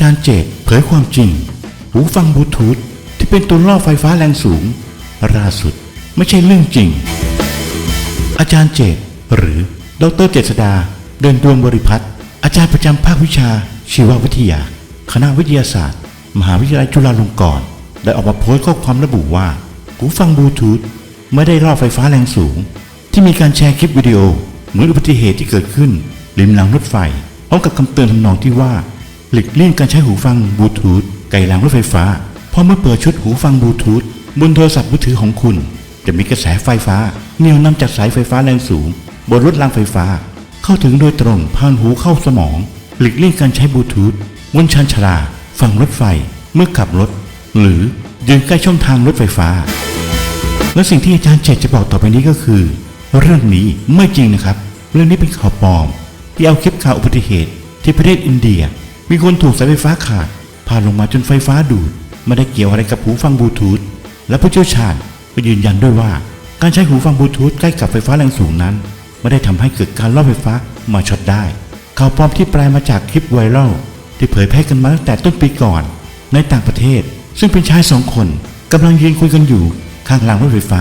จารย์เจตเผยความจริง หูฟังบลูทูธที่เป็นตัวล่อไฟฟ้าแรงสูงล่าสุดไม่ใช่เรื่องจริง อาจารย์เจตหรือดรเจษดา เดินดวงบริพัตรอาจารย์ประจำภาควิชาชีววิทยา คณะวิทยาศาสตร์ มหาวิทยาลัยจุฬาลงกรณ์ได้ออกมาโพสต์ข้อความระบุว่า หูฟังบลูทูธไม่ได้ล่อไฟฟ้าแรงสูง ที่มีการแชร์คลิปวิดีโอเหมือนอุบัติเหตุที่เกิดขึ้นริมรางรถไฟพร้อมกับคำเตือนทำนองที่ว่า หลีกเลี่ยงการใช้หูฟังบลูทูธไกลรางรถไฟฟ้า เพราะเมื่อเปิดชุดหูฟังบลูทูธบนโทรศัพท์มือถือของคุณ จะมีกระแสไฟฟ้าเหนี่ยวนำจากสายไฟฟ้าแรงสูง บนรถรางไฟฟ้า เข้าถึงโดยตรงผ่านหูเข้าสมอง หลีกเลี่ยงการใช้บลูทูธบนชันชาลาฝั่งรถไฟ เมื่อขับรถ หรือยืนใกล้ช่องทางรถไฟฟ้า และสิ่งที่อาจารย์เจตจะบอกต่อไปนี้ก็คือ เรื่องนี้ไม่จริงนะครับ เรื่องนี้เป็นข่าวปลอมที่เอาคลิปข่าวอุบัติเหตุที่ประเทศอินเดีย มีคนถูกสายไฟฟ้าขาดผ่านลงมาจนไฟฟ้าดูดไม่ได้เกี่ยวอะไรกับหูฟังบลูทูธและผู้เชี่ยวชาญก็ยืนยันด้วยว่า การใช้หูฟังบลูทูธใกล้กับไฟฟ้าแรงสูงนั้น ไม่ได้ทำให้เกิดการล่อไฟฟ้ามาช็อตได้ ข่าวปลอมที่แปลมาจากคลิปไวรัลที่เผยแพร่กันมาตั้งแต่ต้นปีก่อน ในต่างประเทศ ซึ่งเป็นชายสองคนกำลังยืนคุยกันอยู่ข้างรางรถไฟฟ้า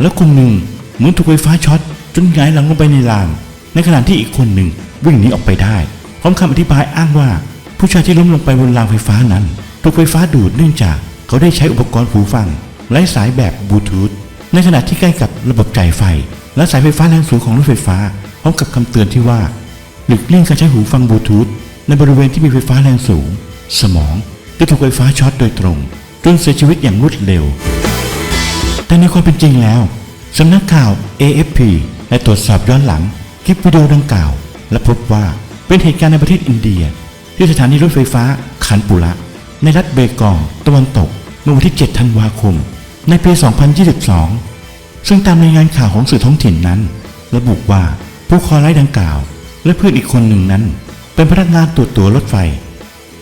แล้วคนหนึ่งเหมือนถูกไฟฟ้าช็อตจนหงายหลังลงไปในราง ในขณะที่อีกคนหนึ่งวิ่งหนีออกไปได้ พร้อมคำอธิบายอ้างว่า ผู้ชายที่ล้มลงไปบนรางไฟฟ้านั้นถูกไฟฟ้าดูดเนื่องจากเขาได้ใช้อุปกรณ์หูฟังไร้สายแบบบลูทูธในขณะที่ใกล้กับระบบจ่ายไฟ และสายไฟฟ้าแรงสูงของรถไฟฟ้าพร้อมกับคำเตือนที่ว่าหลีกเลี่ยงการใช้หูฟังบลูทูธในบริเวณที่มีไฟฟ้าแรงสูง สมองจะถูกไฟฟ้าช็อตโดยตรงจนเสียชีวิตอย่างรวดเร็ว แต่ในความเป็นจริงแล้วสำนักข่าว AFP ได้ตรวจสอบย้อนหลังคลิปวิดีโอดังกล่าว และพบว่าเป็นเหตุการณ์ในประเทศอินเดีย ที่สถานีรถไฟฟ้าคันปุระ ในรัฐเบกองตะวันตกเมื่อวันที่ 7 ธันวาคม ในปี 2022 ซึ่งตามรายงานข่าวของสื่อท้องถิ่นนั้น ระบุว่าผู้คอร้ายดังกล่าว และเพื่อนอีกคนหนึ่งนั้น เป็นพนักงานตรวจตั๋วรถไฟ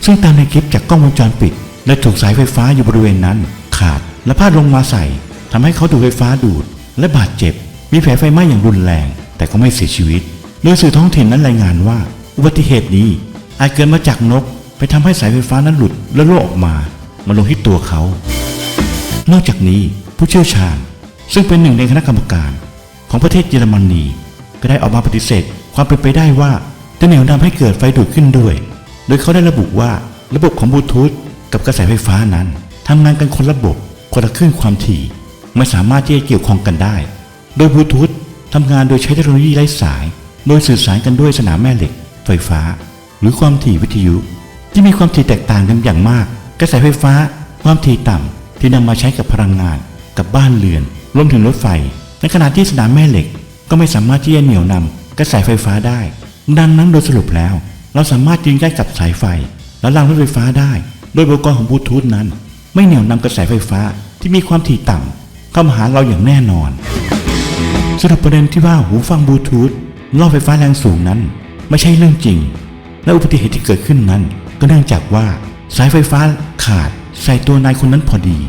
ซึ่งตามในคลิปจากกล้องวงจรปิด และถูกสายไฟฟ้าอยู่บริเวณนั้น ขาดและพาดลงมาใส่ทำให้เขาถูกไฟฟ้าดูด และบาดเจ็บ มีแผลไฟไหม้อย่างรุนแรง แต่ก็ไม่เสียชีวิต โดยสื่อท้องถิ่นนั้นรายงานว่า อุบัติเหตุนี้ อาจเกิดมาจากนก ไปทำให้สายไฟฟ้านั้นหลุดและรั่วออกมามาลงที่ตัวเขา นอกจากนี้ผู้เชี่ยวชาญ ซึ่งเป็นหนึ่งในคณะกรรมการ ของประเทศเยอรมนีก็ได้ออกมาปฏิเสธ ความเป็นไปได้ว่าจะเหนี่ยวนำให้เกิดไฟดูดขึ้นด้วย โดยเขาได้ระบุว่าระบบของบลูทูธกับกระแสไฟฟ้านั้นทำงานกันคนละระบบคนละคลื่นความถี่ไม่สามารถที่จะเกี่ยวข้องกันได้ โดยบลูทูธทำงานโดยใช้เทคโนโลยีไร้สาย โดยสื่อสารกันด้วยสนามแม่เหล็ก ไฟฟ้า หรือความถี่วิทยุที่มีความถี่แตกต่างกันอย่างมาก กระแสไฟฟ้า ความถี่ต่ำที่นำมาใช้กับพลังงาน กับบ้านเรือน รวมถึงรถไฟ ในขณะที่สนามแม่เหล็ก ก็ไม่สามารถที่จะเหนี่ยวนำกระแสไฟฟ้าได้ ดังนั้นโดยสรุปแล้ว เราสามารถยืนใกล้กับสายไฟ และรางรถไฟฟ้าได้ โดยอุปกรณ์ของบลูทูธนั้น ไม่เหนี่ยวนำกระแสไฟฟ้าที่มีความถี่ต่ำเข้ามาหาเราอย่างแน่นอนสรุปประเด็นที่ว่าหูฟังบลูทูธล่อไฟฟ้าแรงสูงนั้น ไม่ใช่เรื่องจริง และอุบัติเหตุที่เกิดขึ้นนั้น ก็เนื่องจากว่าสายไฟฟ้าขาดใส่ตัวนายคนนั้นพอดี